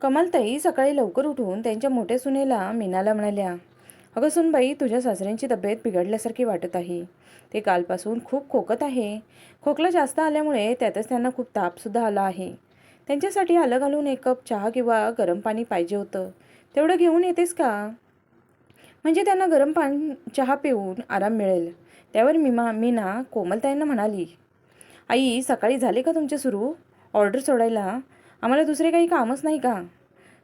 कमालताई सकाळी लवकर उठून त्यांच्या मोठ्या सुनेला मीनाला म्हणाल्या अगं सुनबाई तुझ्या सासऱ्यांची तब्येत बिघडल्यासारखी वाटत आहे. ते कालपासून खूप खोकत आहे. खोकला जास्त आल्यामुळे त्यातच त्यांना खूप तापसुद्धा आला आहे. त्यांच्यासाठी अलग घालून एक कप चहा किंवा गरम पाणी पाहिजे होतं. तेवढं घेऊन येतेस का? म्हणजे त्यांना गरम पाणी चहा पिऊन आराम मिळेल. त्यावर मीमा मीना कोमलताईंना म्हणाली आई सकाळी झाले का तुमचे सुरू? ऑर्डर सोडायला? आम्हाला दुसरे काही कामच नाही का?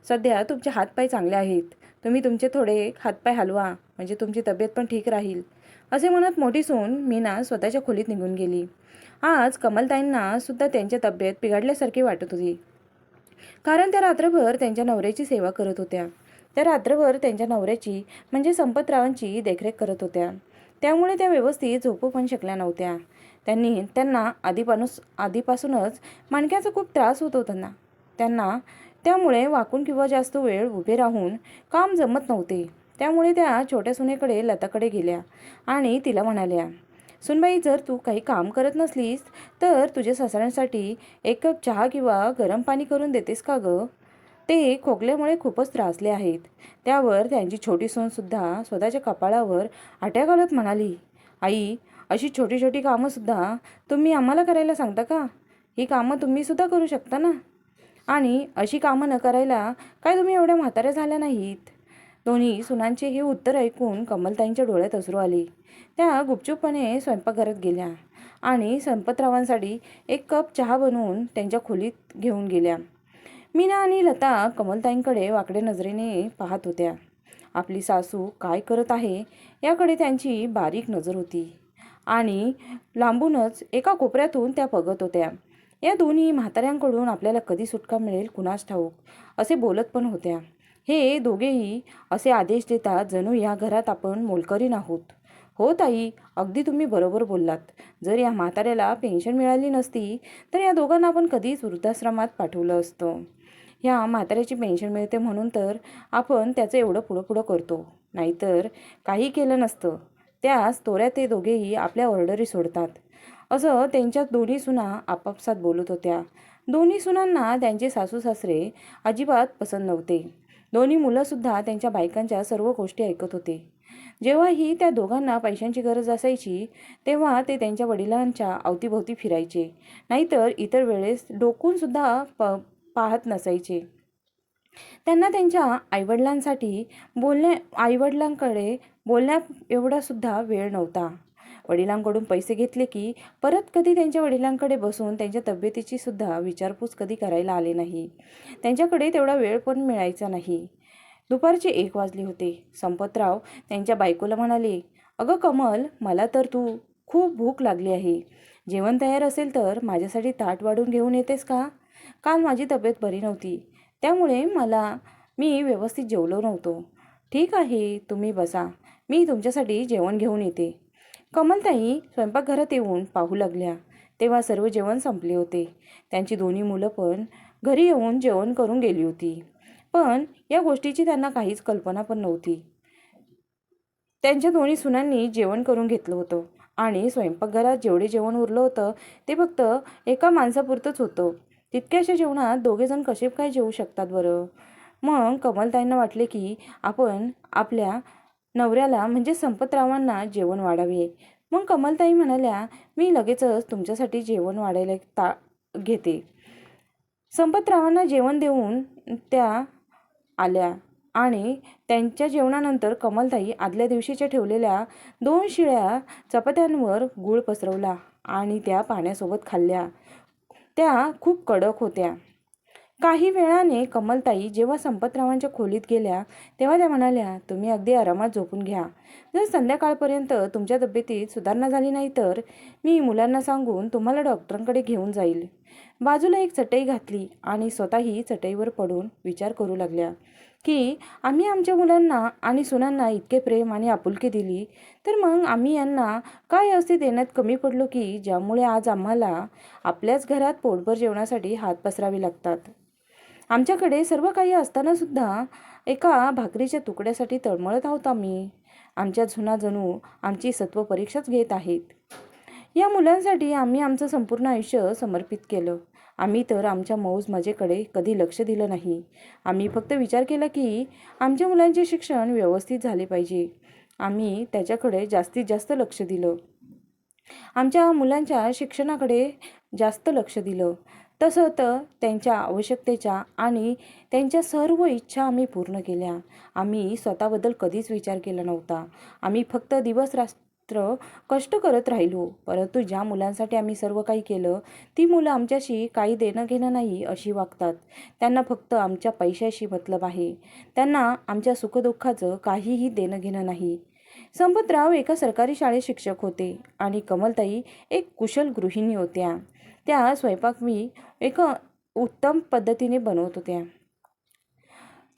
सध्या तुमचे हातपाय चांगले आहेत. तुम्ही तुमचे थोडे हातपाय हलवा म्हणजे तुमची तब्येत पण ठीक राहील. असे म्हणत मोठी सून मीना स्वतःच्या खोलीत निघून गेली. आज कमलताईंना सुद्धा त्यांची तब्येत बिघडल्यासारखी वाटत होती. कारण त्या रात्रभर त्यांच्या नवऱ्याची सेवा करत होत्या. त्या रात्रभर त्यांच्या नवऱ्याची म्हणजे संपतरावांची देखरेख करत होत्या. त्यामुळे त्या व्यवस्थित झोपू पण शकल्या नव्हत्या. त्यांनी त्यांना आधीपासून आधीपासूनच माणक्याचा खूप त्रास होत होता ना. त्यांना. त्यामुळे वाकून किंवा जास्त वेळ उभे राहून काम जमत नव्हते. त्यामुळे त्या छोट्या सुनेकडे लताकडे गेल्या आणि तिला म्हणाल्या सुनबाई जर तू काही काम करत नसलीस तर तुझ्या सासऱ्यांसाठी एक कप चहा किंवा गरम पाणी करून देतेस का गं ते खोकल्यामुळे खूपच त्रासले आहेत. त्यावर त्यांची छोटी सूनसुद्धा स्वतःच्या कपाळावर आट्या घालत म्हणाली आई अशी छोटी छोटी कामंसुद्धा तुम्ही आम्हाला करायला सांगता का? ही कामं तुम्हीसुद्धा करू शकता ना? आणि अशी कामं न करायला काय तुम्ही एवढ्या म्हाताऱ्या झाल्या नाहीत? दोन्ही सुनांचे हे उत्तर ऐकून कमलताईंच्या डोळ्यात असरू आली. त्या गुपचूपपणे स्वयंपाकघरात गेल्या आणि संपतरावांसाठी एक कप चहा बनवून त्यांच्या खोलीत घेऊन गेल्या. मीना आणि लता कमलताईंकडे वाकडे नजरेने पाहत होत्या. आपली सासू काय करत आहे याकडे त्यांची बारीक नजर होती आणि लांबूनच एका कोपऱ्यातून त्या बघत होत्या. या दोन्ही म्हाताऱ्यांकडून आपल्याला कधी सुटका मिळेल? कुणास ठाऊक? असे बोलत पण होत्या. हे दोघेही असे आदेश देतात जणू या घरात आपण मोलकरीन आहोत हो ताई. अगदी तुम्ही बरोबर बोललात. जर या म्हाताऱ्याला पेन्शन मिळाली नसती तर या दोघांना आपण कधीच वृद्धाश्रमात पाठवलं असतं. ह्या म्हाताऱ्याची पेन्शन मिळते म्हणून तर आपण त्याचं एवढं पुढं पुढं करतो. नाहीतर काही केलं नसतं. त्यास तोऱ्या ते दोघेही आपल्या ऑर्डरी सोडतात. असं त्यांच्या दोन्ही सुना आपापसात बोलत होत्या. दोन्ही सुनांना त्यांचे सासू सासरे अजिबात पसंत नव्हते. दोन्ही मुलंसुद्धा त्यांच्या बायकांच्या सर्व गोष्टी ऐकत होते. जेव्हाही त्या दोघांना पैशांची गरज असायची तेव्हा ते त्यांच्या वडिलांच्या अवतीभोवती फिरायचे. नाहीतर इतर वेळेस डोकूनसुद्धा प पाहत नसायचे. त्यांना त्यांच्या आईवडिलांसाठी बोलण्या आईवडिलांकडे बोलण्यात एवढासुद्धा वेळ नव्हता. वडिलांकडून पैसे घेतले की परत कधी त्यांच्या वडिलांकडे बसून त्यांच्या तब्येतीची सुद्धा विचारपूस कधी करायला आले नाही. त्यांच्याकडे तेवढा वेळ पण मिळायचा नाही. दुपारचे एक वाजले होते. संपतराव त्यांच्या बायकोला म्हणाले अगं कमल मला तर तू खूप भूक लागली आहे. जेवण तयार असेल तर माझ्यासाठी ताट वाढून घेऊन येतेस का? काल माझी तब्येत बरी नव्हती. त्यामुळे मला मी व्यवस्थित जेवलो नव्हतो. ठीक आहे तुम्ही बसा. मी तुमच्यासाठी जेवण घेऊन येते. कमलताई स्वयंपाकघरात येऊन पाहू लागल्या. तेव्हा सर्व जेवण संपले होते. त्यांची दोन्ही मुलं पण घरी येऊन जेवण करून गेली होती. पण या गोष्टीची त्यांना काहीच कल्पना पण नव्हती. त्यांच्या दोन्ही सुनांनी जेवण करून घेतलं होतं. आणि स्वयंपाकघरात जेवढे जेवण उरलं होतं ते फक्त एका माणसापुरतंच होतं. तितक्याशा जेवणात दोघेजण कसे काय जेवू शकतात बरं? मग कमलताईंना वाटले की आपण आपल्या नवऱ्याला म्हणजे संपतरावांना जेवण वाढावे. मग कमलताई म्हणाल्या मी लगेचच तुमच्यासाठी जेवण वाढायला ता घेते. संपतरावांना जेवण देऊन त्या आल्या आणि त्यांच्या जेवणानंतर कमलताई आदल्या दिवशीच्या ठेवलेल्या दोन शिळ्या चपात्यांवर गूळ पसरवला आणि त्या पाण्यासोबत खाल्ल्या. त्या खूप कडक होत्या. काही वेळाने कमलताई जेव्हा संपतरावांच्या खोलीत गेल्या तेव्हा त्या म्हणाल्या तुम्ही अगदी आरामात झोपून घ्या. जर संध्याकाळपर्यंत तुमच्या तब्येतीत सुधारणा झाली नाही तर मी मुलांना सांगून तुम्हाला डॉक्टरांकडे घेऊन जाईल. बाजूला एक चटई घातली आणि स्वतःही चटईवर पडून विचार करू लागल्या की आम्ही आमच्या मुलांना आणि सुनांना इतके प्रेम आणि आपुलकी दिली तर मग आम्ही यांना काय असे देण्यात कमी पडलो की ज्यामुळे आज आम्हाला आपल्याच घरात पोटभर जेवणासाठी हात पसरावे लागतात? आमच्याकडे सर्व काही असतानासुद्धा एका भाकरीच्या तुकड्यासाठी तळमळत आहोत आम्ही. आमच्या जुना जणू आमची सत्व परीक्षाच घेत आहेत. या मुलांसाठी आम्ही आमचं संपूर्ण आयुष्य समर्पित केलं. आम्ही तर आमच्या मौज मजेकडे कधी लक्ष दिलं नाही. आम्ही फक्त विचार केला की आमच्या मुलांचे शिक्षण व्यवस्थित झाले पाहिजे. आम्ही त्याच्याकडे जास्तीत जास्त लक्ष दिलं. आमच्या मुलांच्या शिक्षणाकडे जास्त लक्ष दिलं. तसं तर त्यांच्या आवश्यकतेच्या आणि त्यांच्या सर्व इच्छा आम्ही पूर्ण केल्या. आम्ही स्वतःबद्दल कधीच विचार केला नव्हता. आम्ही फक्त दिवस रात्र कष्ट करत राहिलो. परंतु ज्या मुलांसाठी आम्ही सर्व काही केलं ती मुलं आमच्याशी काही देणं घेणं नाही अशी वागतात. त्यांना फक्त आमच्या पैशाशी मतलब आहे. त्यांना आमच्या सुखदुःखाचं काहीही देणं घेणं नाही. संपतराव एका सरकारी शाळेत शिक्षक होते आणि कमलताई एक कुशल गृहिणी होत्या. त्या स्वयंपाक मी एक उत्तम पद्धतीने बनवत होत्या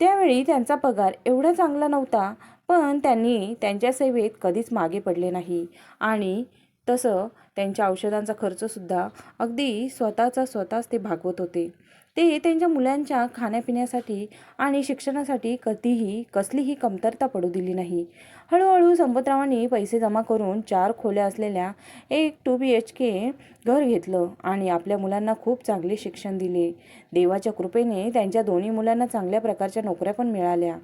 त्यावेळी त्यांचा पगार एवढा चांगला नव्हता पण त्यांनी त्यांच्या सेवेत कधीच मागे पडले नाही. आणि तसं त्यांच्या औषधांचा खर्चसुद्धा अगदी स्वतःचा स्वतःच ते भागवत होते. ते त्यांच्या मुलांच्या खाण्यापिण्यासाठी आणि शिक्षणासाठी कधीही कसलीही कमतरता पडू दिली नाही. हळूहळू संपतरावांनी पैसे जमा करून चार खोल्या असलेल्या एक टू बी एच के घर घेतलं आणि आपल्या मुलांना खूप चांगले शिक्षण दिले. देवाच्या कृपेने त्यांच्या दोन्ही मुलांना चांगल्या प्रकारच्या नोकऱ्या पण मिळाल्या.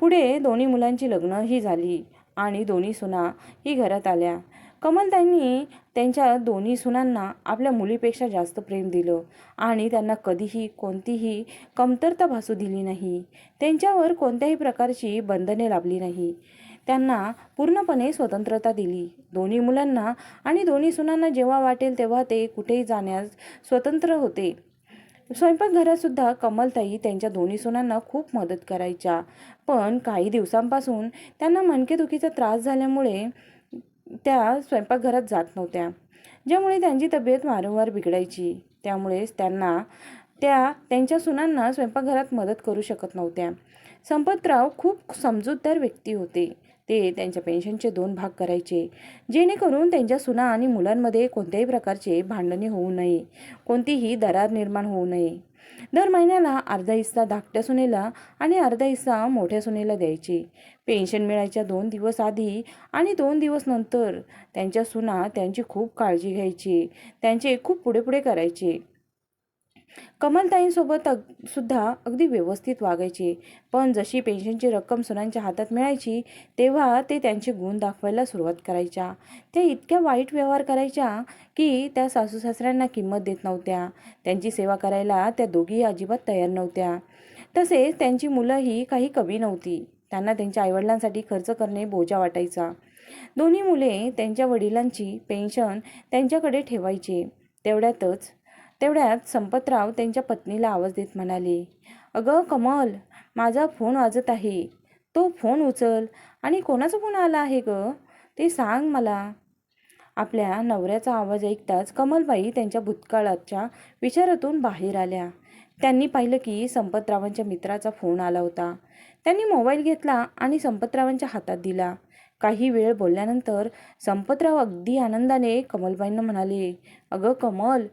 पुढे दोन्ही मुलांची लग्नही झाली आणि दोन्ही सुना ही घरात आल्या. कमलताईंनी त्यांच्या दोन्ही सुनांना आपल्या मुलीपेक्षा जास्त प्रेम दिलं आणि त्यांना कधीही कोणतीही कमतरता भासू दिली नाही. त्यांच्यावर कोणत्याही प्रकारची बंधने लाभली नाही. त्यांना पूर्णपणे स्वतंत्रता दिली. दोन्ही मुलांना आणि दोन्ही सुनांना जेव्हा वाटेल तेव्हा ते कुठेही जाण्यास स्वतंत्र होते. स्वयंपाकघरातसुद्धा कमलताई त्यांच्या दोन्ही सुनांना खूप मदत करायच्या. पण काही दिवसांपासून त्यांना मनकेदुखीचा त्रास झाल्यामुळे त्या स्वयंपाकघरात जात नव्हत्या. ज्यामुळे त्यांची तब्येत वारंवार बिघडायची. त्यामुळेच त्यांना त्या त्यांच्या सुनांना स्वयंपाकघरात मदत करू शकत नव्हत्या. संपतराव खूप समजूतदार व्यक्ती होते. ते त्यांच्या पेन्शनचे दोन भाग करायचे. जेणेकरून त्यांच्या सुना आणि मुलांमध्ये कोणत्याही प्रकारचे भांडणे होऊ नये. कोणतीही दरार निर्माण होऊ नये. दर महिन्याला अर्धा हिस्सा धाकट्या सुनेला आणि अर्धा हिस्सा मोठ्या सुनेला द्यायचे. पेन्शन मिळायच्या दोन दिवस आधी आणि दोन दिवस नंतर त्यांच्या सुना त्यांची खूप काळजी घ्यायची. त्यांचे खूप पुढे पुढे करायचे. कमलताईंसोबत अग सुद्धा अगदी व्यवस्थित वागायचे. पण जशी पेन्शनची रक्कम सुनांच्या हातात मिळायची तेव्हा ते त्यांचे गुण दाखवायला सुरुवात करायच्या. त्या इतक्या वाईट व्यवहार करायच्या की त्या सासू सासऱ्यांना किंमत देत नव्हत्या. त्यांची सेवा करायला त्या दोघीही अजिबात तयार नव्हत्या. तसेच त्यांची मुलंही काही कमी नव्हती. त्यांना त्यांच्या आईवडिलांसाठी खर्च करणे बोजा वाटायचा. दोन्ही मुले त्यांच्या वडिलांची पेन्शन त्यांच्याकडे ठेवायचे. तेवढ्यातच तेवढ्यात संपतराव त्यांच्या पत्नीला आवाज देत म्हणाले अगं कमल माझा फोन वाजत आहे. तो फोन उचल. आणि कोणाचा फोन आला आहे गं? ते सांग मला. आपल्या नवऱ्याचा आवाज ऐकताच कमलबाई त्यांच्या भूतकाळाच्या विचारातून बाहेर आल्या. त्यांनी पाहिलं की संपतरावांच्या मित्राचा फोन आला होता. त्यांनी मोबाईल घेतला आणि संपतरावांच्या हातात दिला. काही वेळ बोलल्यानंतर संपतराव अगदी आनंदाने कमलबाईंना म्हणाले अगं कमल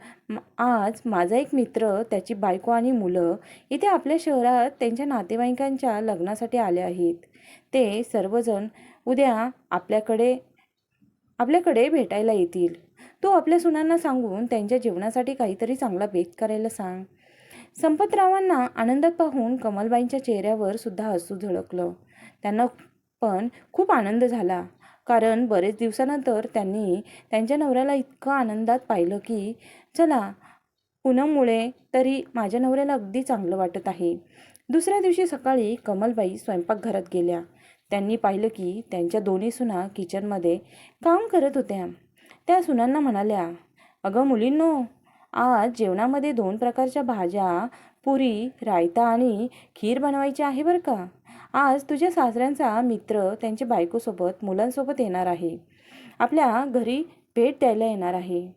आज माझा एक मित्र त्याची बायको आणि मुलं इथे आपल्या शहरात त्यांच्या नातेवाईकांच्या लग्नासाठी आले आहेत. ते सर्वजण उद्या आपल्याकडे आपल्याकडे भेटायला येतील. तू आपल्या सुनांना सांगून त्यांच्या जेवणासाठी काहीतरी चांगला बेक करायला सांग. संपतरावांना आनंदात पाहून कमलबाईंच्या चेहऱ्यावर सुद्धा हसू झळकलं. त्यांना पण खूप आनंद झाला. कारण बरेच दिवसानंतर त्यांनी त्यांच्या नवऱ्याला इतकं आनंदात पाहिलं की चला पूनममुळे तरी माझ्या नवऱ्याला अगदी चांगलं वाटत आहे. दुसऱ्या दिवशी सकाळी कमलबाई स्वयंपाकघरात गेल्या. त्यांनी पाहिलं की त्यांच्या दोन्ही सुना किचनमध्ये काम करत होत्या. त्या सुनांना म्हणाल्या अगं मुलींनो आज जेवणामध्ये दोन प्रकारच्या भाज्या पुरी रायता आणि खीर बनवायची आहे बरं का? आज तुझ्या सासऱ्यांचा मित्र त्यांच्या बायकोसोबत मुलांसोबत येणार आहे. आपल्या घरी भेट द्यायला येणार आहे.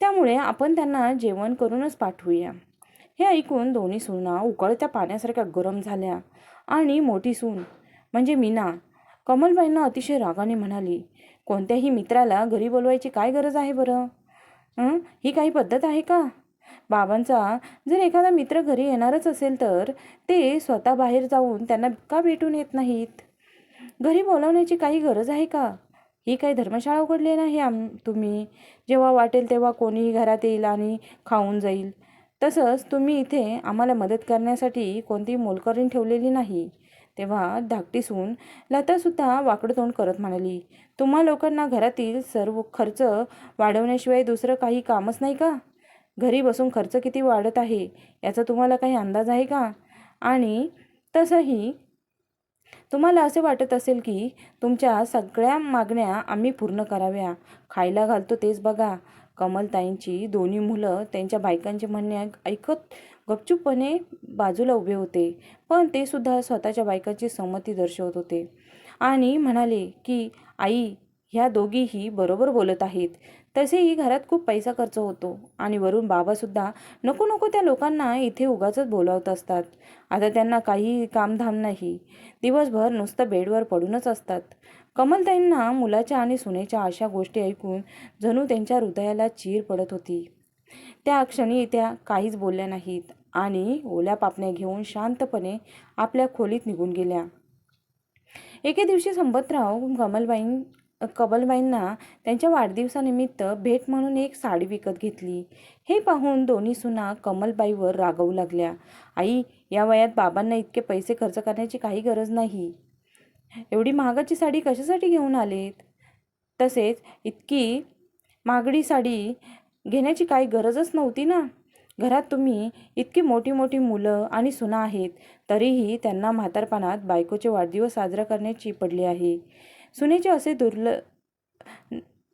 त्यामुळे आपण त्यांना जेवण करूनच पाठवूया. हे ऐकून दोन्ही सुना उकळत्या पाण्यासारख्या गरम झाल्या आणि मोठी सून म्हणजे मीना कमलबाईंना अतिशय रागाने म्हणाली कोणत्याही मित्राला घरी बोलवायची काय गरज आहे बरं? ही? काही पद्धत आहे का? बाबांचा. जर एखादा मित्र घरी येणारच असेल तर ते स्वतः बाहेर जाऊन त्यांना का भेटून येत नाहीत? घरी बोलावण्याची काही गरज आहे का? ही काही धर्मशाळा उघडली नाही आम तुम्ही? जेव्हा वाटेल तेव्हा कोणीही घरात येईल आणि खाऊन जाईल. तसंच तुम्ही इथे आम्हाला मदत करण्यासाठी कोणती मोलकरीण ठेवलेली नाही. तेव्हा धाकटी सून लतासुद्धा वाकडं तोंड करत म्हणाली तुम्हा लोकांना घरातील सर्व खर्च वाढवण्याशिवाय दुसरं काही कामच नाही का? घरी बसून खर्च किती वाढत आहे याचा तुम्हाला काही अंदाज आहे का? आणि तसंही तुम्हाला असे वाटत असेल की तुमच्या सगळ्या मागण्या आम्ही पूर्ण कराव्या. खायला घालतो तेच बघा. कमलताईंची दोन्ही मुलं त्यांच्या बायकांचे म्हणणे ऐकत गपचूपपणे बाजूला उभे होते. पण ते सुद्धा स्वतःच्या बायकांची संमती दर्शवत होते. आणि म्हणाले की आई ह्या दोघीही बरोबर बोलत आहेत. तसेही घरात खूप पैसा खर्च होतो आणि वरून बाबासुद्धा नको नको त्या लोकांना इथे उगाचच बोलावत असतात. आता त्यांना काही कामधाम नाही. दिवसभर नुसतं बेडवर पडूनच असतात. कमलताईंना मुलाच्या आणि सुनेच्या अशा गोष्टी ऐकून जणू त्यांच्या हृदयाला चीर पडत होती. त्या क्षणी त्या काहीच बोलल्या नाहीत आणि ओल्या पापण्या घेऊन शांतपणे आपल्या खोलीत निघून गेल्या. एके दिवशी संपतराव कमलबाईं कमलबाईंना त्यांच्या वाढदिवसानिमित्त भेट म्हणून एक साडी विकत घेतली. हे पाहून दोन्ही सुना कमलबाईवर रागवू लागल्या. आई या वयात बाबांना इतके पैसे खर्च करण्याची काही गरज नाही. एवढी महागाची साडी कशासाठी घेऊन आलेत? तसेच इतकी महागडी साडी घेण्याची काही गरजच नव्हती ना? घरात तुम्ही इतकी मोठी मोठी मुलं आणि सुना आहेत तरीही त्यांना म्हातारपणात बायकोचे वाढदिवस साजरा करण्याची पडली आहे. सुनेचे असे दुर्ल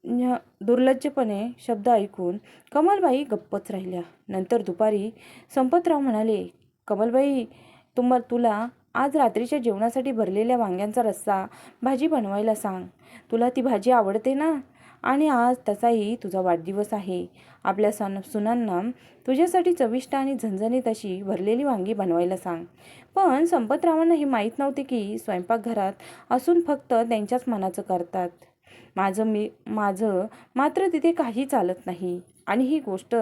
न- दुर्लज्जपणे शब्द ऐकून कमलबाई गप्पच राहिल्या. नंतर दुपारी संपतराव म्हणाले कमलबाई तुम्हा तुला आज रात्रीच्या जेवणासाठी भरलेल्या वांग्यांचा रस्सा भाजी बनवायला सांग. तुला ती भाजी आवडते ना? आणि आज तसाही तुझा वाढदिवस आहे. आपल्या सण सुनांना तुझ्यासाठी चविष्ट आणि झणझणीत अशी भरलेली वांगी बनवायला सांग. पण संपतरावांना हे माहीत नव्हते की स्वयंपाकघरात असून फक्त त्यांच्याच मनाचं करतात. माझं मी माझं मात्र तिथे काही चालत नाही. आणि ही गोष्ट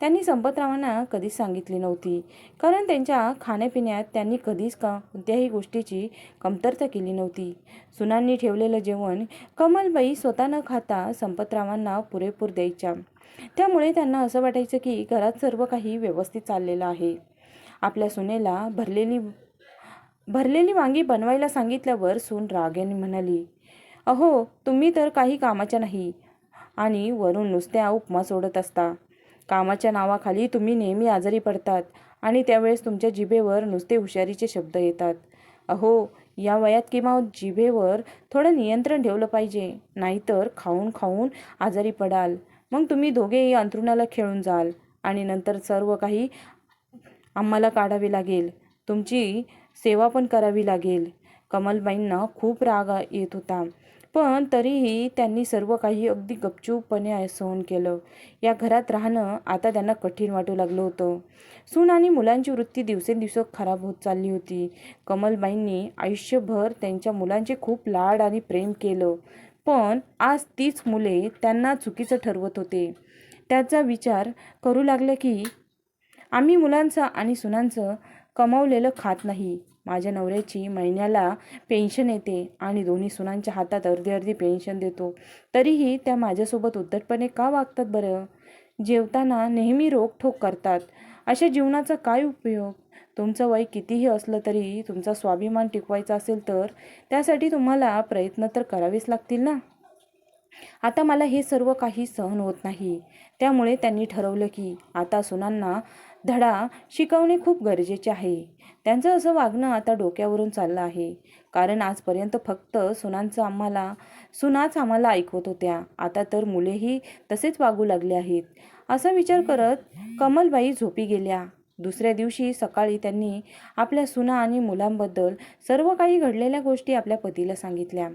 त्यांनी संपतरावांना कधीच सांगितली नव्हती. कारण त्यांच्या खाण्यापिण्यात त्यांनी कधीच का कोणत्याही गोष्टीची कमतरता केली नव्हती. सुनांनी ठेवलेलं जेवण कमलबाई स्वतः न खाता संपतरावांना पुरेपूर द्यायच्या. त्यामुळे त्यांना असं वाटायचं की घरात सर्व काही व्यवस्थित चाललेलं आहे. आपल्या सुनेला भरलेली भरलेली वांगी बनवायला सांगितल्यावर सून रागेने म्हणाली अहो तुम्ही तर काही कामाच्या नाही. आणि वरून नुसत्या उपमा सोडत असता. कामाच्या नावाखाली तुम्ही नेहमी आजारी पडतात आणि त्यावेळेस तुमच्या जिभेवर नुसते हुशारीचे शब्द येतात. अहो या वयात किंवा जिभेवर थोडं नियंत्रण ठेवलं पाहिजे नाहीतर खाऊन खाऊन आजारी पडाल. मग तुम्ही दोघेही अंथरुणाला खेळून जाल आणि नंतर सर्व काही आम्हाला काढावे लागेल. तुमची सेवा पण करावी लागेल. कमलबाईंना खूप राग येत होता. पण तरीही त्यांनी सर्व काही अगदी गपचूपपणे सहन केलं. या घरात राहणं आता त्यांना कठीण वाटू लागलं होतं. सून आणि मुलांची वृत्ती दिवसेंदिवस खराब होत चालली होती. कमलबाईंनी आयुष्यभर त्यांच्या मुलांचे खूप लाड आणि प्रेम केलं. पण आज तीच मुले त्यांना चुकीचं ठरवत होते. त्याचा विचार करू लागले की आम्ही मुलांचं आणि सुनांचं कमावलेलं खात नाही. माझ्या नवऱ्याची महिन्याला पेन्शन येते आणि दोन्ही सुनांच्या हातात अर्धी अर्धी पेन्शन देतो. तरीही त्या माझ्यासोबत उद्धटपणे का वागतात बरं? जेवताना नेहमी रोकठोक करतात. अशा जीवनाचा काय उपयोग? तुमचं वय कितीही असलं तरी तुमचा स्वाभिमान टिकवायचा असेल तर त्यासाठी तुम्हाला प्रयत्न तर करावेच लागतील ना? आता मला हे सर्व काही सहन होत नाही. त्यामुळे त्यांनी ठरवलं की आता सुनांना धडा शिकवणे खूप गरजेचे आहे. त्यांचं असं वागणं आता डोक्यावरून चाललं आहे. कारण आजपर्यंत फक्त सुनांचं आम्हाला सुनाच आम्हाला ऐकवत होत्या. आता तर मुलेही तसेच वागू लागले आहेत. असा विचार करत कमलबाई झोपी गेल्या. दुसऱ्या दिवशी सकाळी त्यांनी आपल्या सुना आणि मुलांबद्दल सर्व काही घडलेल्या गोष्टी आपल्या पतीला सांगितल्या.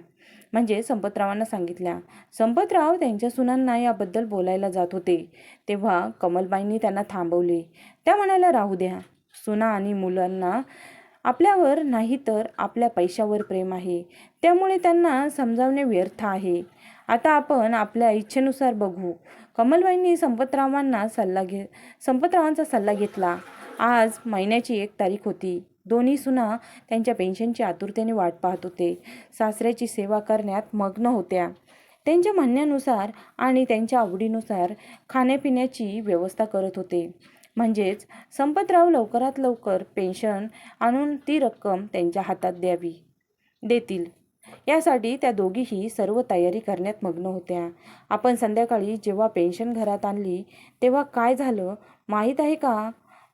म्हणजे संपतरावांना सांगितल्या. संपतराव त्यांच्या सुनांना याबद्दल बोलायला जात होते. तेव्हा कमलबाईंनी त्यांना थांबवले. त्या म्हणायला राहू द्या. सुना आणि मुलांना आपल्यावर नाही तर आपल्या पैशावर प्रेम आहे. त्यामुळे त्यांना समजावणे व्यर्थ आहे. आता आपण आपल्या इच्छेनुसार बघू. कमलबाईंनी संपतरावांना सल्ला घे संपतरावांचा सल्ला घेतला. आज महिन्याची एक तारीख होती. दोन्ही सुना त्यांच्या पेन्शनची आतुरतेने वाट पाहत होते. सासऱ्याची सेवा करण्यात मग्न होत्या. त्यांच्या म्हणण्यानुसार आणि त्यांच्या आवडीनुसार खाण्यापिण्याची व्यवस्था करत होते. म्हणजेच संपतराव लवकरात लवकर पेन्शन आणून ती रक्कम त्यांच्या हातात द्यावी देतील. यासाठी त्या दोघीही सर्व तयारी करण्यात मग्न होत्या. आपण संध्याकाळी जेव्हा पेन्शन घरात आणली तेव्हा काय झालं माहीत आहे का?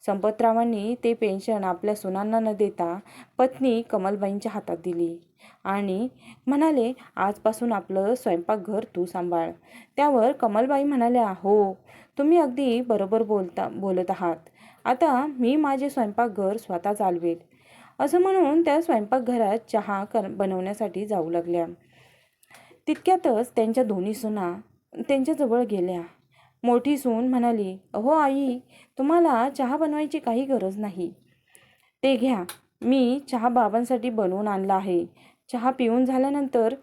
संपतरावांनी ते पेन्शन आपल्या सुनांना न देता पत्नी कमलबाईंच्या हातात दिली आणि म्हणाले आजपासून आपलं स्वयंपाकघर तू सांभाळ. त्यावर कमलबाई म्हणाल्या हो तुम्ही अगदी बरोबर बोलता बोलत आहात. आता मी माझे स्वयंपाकघर स्वतः चालवेल असं म्हणून त्या स्वयंपाकघरात चहा कर बनवण्यासाठी जाऊ लागल्या. तितक्यातच त्यांच्या दोन्ही सुना त्यांच्याजवळ गेल्या. मोठी सून म्हणाली अहो आई तुम्हाला चहा बनवायची काही गरज नाही. ते घ्या. मी चहा बाबांसाठी बनवून आणला आहे. चहा पिऊन झाल्यानंतर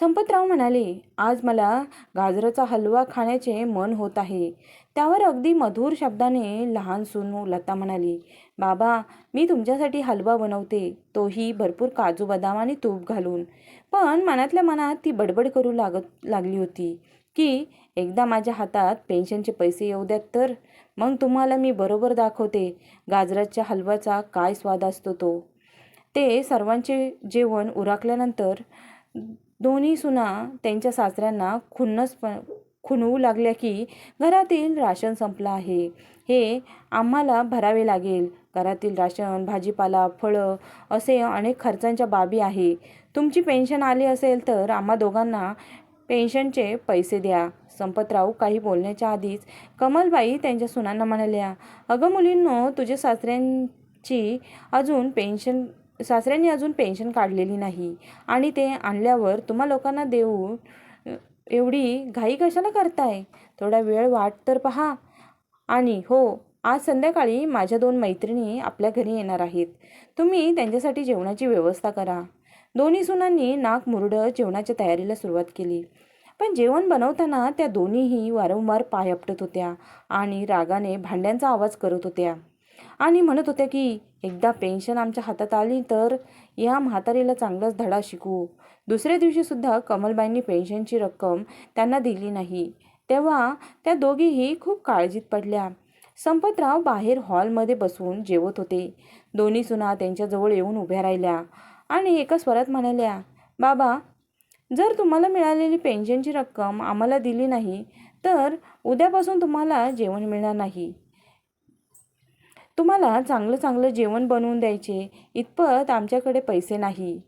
संपतराव म्हणाले आज मला गाजराचा हलवा खाण्याचे मन होत आहे. त्यावर अगदी मधुर शब्दाने लहान सून लता म्हणाली बाबा मी तुमच्यासाठी हलवा बनवते. तोही भरपूर काजू बदाम आणि तूप घालून. पण मनातल्या मनात ती बडबड करू लागत लागली होती की एकदा माझ्या हातात पेन्शनचे पैसे येऊ द्यात तर? मग तुम्हाला मी बरोबर दाखवते गाजराच्या हलव्याचा काय स्वाद असतो तो. ते सर्वांचे जेवण उराकल्यानंतर दोन्ही सुना त्यांच्या सासऱ्यांना खुन्नस खुनवू लागल्या की घरातील राशन संपलं आहे. हे आम्हाला भरावे लागेल. घरातील राशन भाजीपाला फळं असे अनेक खर्चांच्या बाबी आहे. तुमची पेन्शन आली असेल तर आम्हा दोघांना पेन्शनचे पैसे द्या. संपतराव काही बोलण्याच्या आधीच कमलबाई त्यांच्या सुनांना म्हणाल्या अगं मुलींनो तुझ्या सासऱ्यांची अजून पेन्शन सासऱ्यांनी अजून पेन्शन काढलेली नाही आणि ते आणल्यावर तुम्हा लोकांना देऊ एवढी घाई कशाला करताय? थोडा वेळ वाट तर पहा. आणि हो आज संध्याकाळी माझ्या दोन मैत्रिणी आपल्या घरी येणार आहेत. तुम्ही त्यांच्यासाठी जेवणाची व्यवस्था करा. दोन्ही सुनांनी नाक मुरडं जेवणाच्या तयारीला सुरुवात केली. पण जेवण बनवताना त्या दोन्हीही वारंवार पाय आपटत होत्या आणि रागाने भांड्यांचा आवाज करत होत्या. आणि म्हणत होत्या की एकदा पेन्शन आमच्या हातात आली तर या म्हातारीला चांगलाच धडा शिकू. दुसऱ्या दिवशीसुद्धा कमलबाईंनी पेन्शनची रक्कम त्यांना दिली नाही. तेव्हा त्या दोघीही खूप काळजीत पडल्या. संपतराव बाहेर हॉलमध्ये बसून जेवत होते. दोन्ही सुना त्यांच्याजवळ येऊन उभ्या राहिल्या आणि एका स्वरात म्हणाल्या बाबा जर तुम्हाला मिळालेली पेन्शनची रक्कम आम्हाला दिली नाही तर उद्यापासून तुम्हाला जेवण मिळणार नाही. तुम्हाला चांगलं चांगलं जेवण बनवून द्यायचे. इतपत आमच्याकडे पैसे नाही.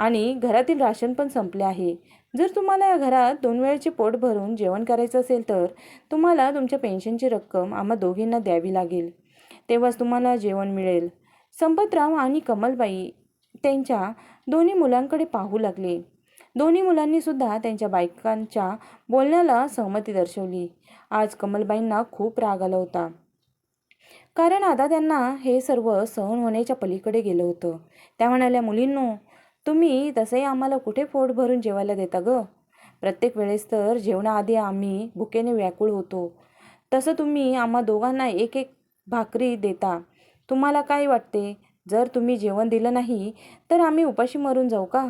आणि घरातील राशन पण संपले आहे. जर तुम्हाला या घरात दोन वेळेचे पोट भरून जेवण करायचं असेल तर तुम्हाला तुमच्या पेन्शनची रक्कम आम्हा दोघींना द्यावी लागेल. तेव्हाच तुम्हाला जेवण मिळेल. संपतराव आणि कमलबाई त्यांच्या दोन्ही मुलांकडे पाहू लागले. दोन्ही मुलांनी सुद्धा त्यांच्या बायकांच्या बोलण्याला सहमती दर्शवली. आज कमलबाईंना खूप राग आला होता. कारण आता त्यांना हे सर्व सहन होण्याच्या पलीकडे गेलं होतं. त्या म्हणाल्या मुलींनो तुम्ही तसंही आम्हाला कुठे पोट भरून जेवायला देता ग? प्रत्येक वेळेस तर जेवणाआधी आम्ही भुकेने व्याकुळ होतो. तसं तुम्ही आम्हा दोघांना एक एक भाकरी देता. तुम्हाला काय वाटते? जर तुम्ही जेवण दिलं नाही तर आम्ही उपाशी मरून जाऊ का?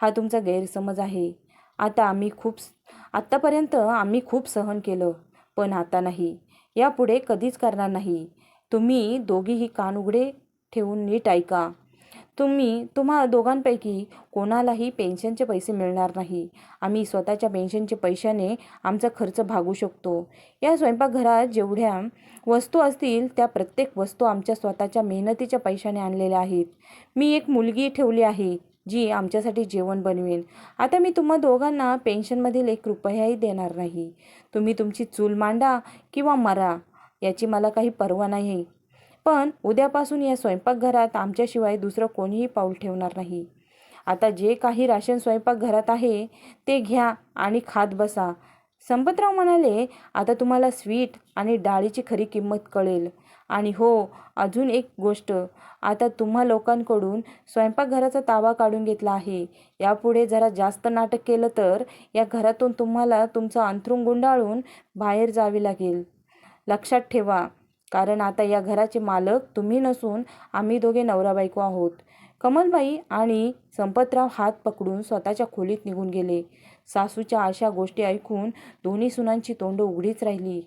हा तुमचा गैरसमज आहे. आता आम्ही खूप आत्तापर्यंत आम्ही खूप सहन केलं पण आता नाही. यापुढे कधीच करणार नाही. तुम्ही दोघीही कान उघडे ठेवून नीट ऐका. तुम्ही तुम्हा दोघांपैकी कोणालाही पेन्शनचे पैसे मिळणार नाही. आम्ही स्वतःच्या पेन्शनचे पैशाने आमचा खर्च भागू शकतो. या स्वयंपाकघरात जेवढ्या वस्तू असतील त्या प्रत्येक वस्तू आमच्या स्वतःच्या मेहनतीच्या पैशाने आणलेल्या आहेत. मी एक मुलगी ठेवली आहे जी आमच्यासाठी जेवण बनवेल. आता मी तुम्हा दोघांना पेन्शनमधील एक रुपयाही देणार नाही. तुम्ही तुमची चूल मांडा किंवा मरा याची मला काही पर्वा नाही. पण उद्यापासून या स्वयंपाकघरात आमच्याशिवाय दुसरं कोणीही पाऊल ठेवणार नाही. आता जे काही राशन स्वयंपाकघरात आहे ते घ्या आणि खात बसा. संपतराव म्हणाले आता तुम्हाला स्वीट आणि डाळीची खरी किंमत कळेल. आणि हो अजून एक गोष्ट. आता तुम्हा लोकांकडून स्वयंपाकघराचा ताबा काढून घेतला आहे. यापुढे जरा जास्त नाटक केलं तर या घरातून तुम्हाला तुमचं अंथरूण गुंडाळून बाहेर जावे लागेल. लक्षात ठेवा कारण आता या घराचे मालक तुम्ही नसून आम्ही दोघे नवरा बायको आहोत. कमलबाई आणि संपतराव हात पकडून स्वतःच्या खोलीत निघून गेले. सासूच्या अशा गोष्टी ऐकून दोन्ही सुनांची तोंड उघडीच राहिली.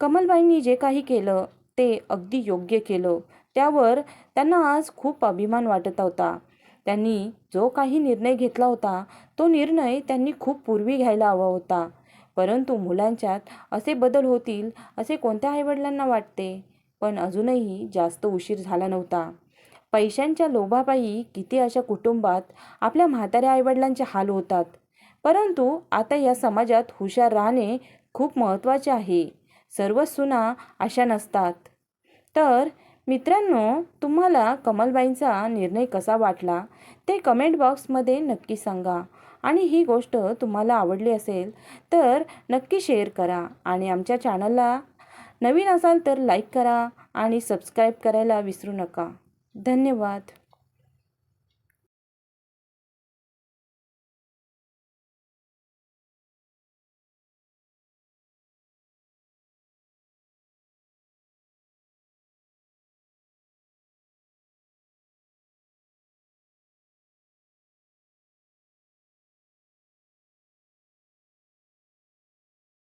कमलबाईंनी जे काही केलं ते अगदी योग्य केलं. त्यावर त्यांना आज खूप अभिमान वाटत होता. त्यांनी जो काही निर्णय घेतला होता तो निर्णय त्यांनी खूप पूर्वी घ्यायला हवा होता. परंतु मुलांच्यात असे बदल होतील असे कोणत्या आईवडिलांना वाटते? पण अजूनही जास्त उशीर झाला नव्हता. पैशांच्या लोभापायी किती अशा कुटुंबात आपल्या म्हाताऱ्या आईवडिलांचे हाल होतात. परंतु आता या समाजात हुशार राहणे खूप महत्त्वाचे आहे. सर्व सुना अशा नसतात. तर मित्रांनो तुम्हाला कमलबाईंचा निर्णय कसा वाटला? ते कमेंट बॉक्समध्ये नक्की सांगा. आणि ही गोष्ट तुम्हाला आवडली असेल तर नक्की शेअर करा आणि आमच्या चॅनलला नवीन असाल तर लाईक करा आणि सबस्क्राईब करायला विसरू नका. धन्यवाद.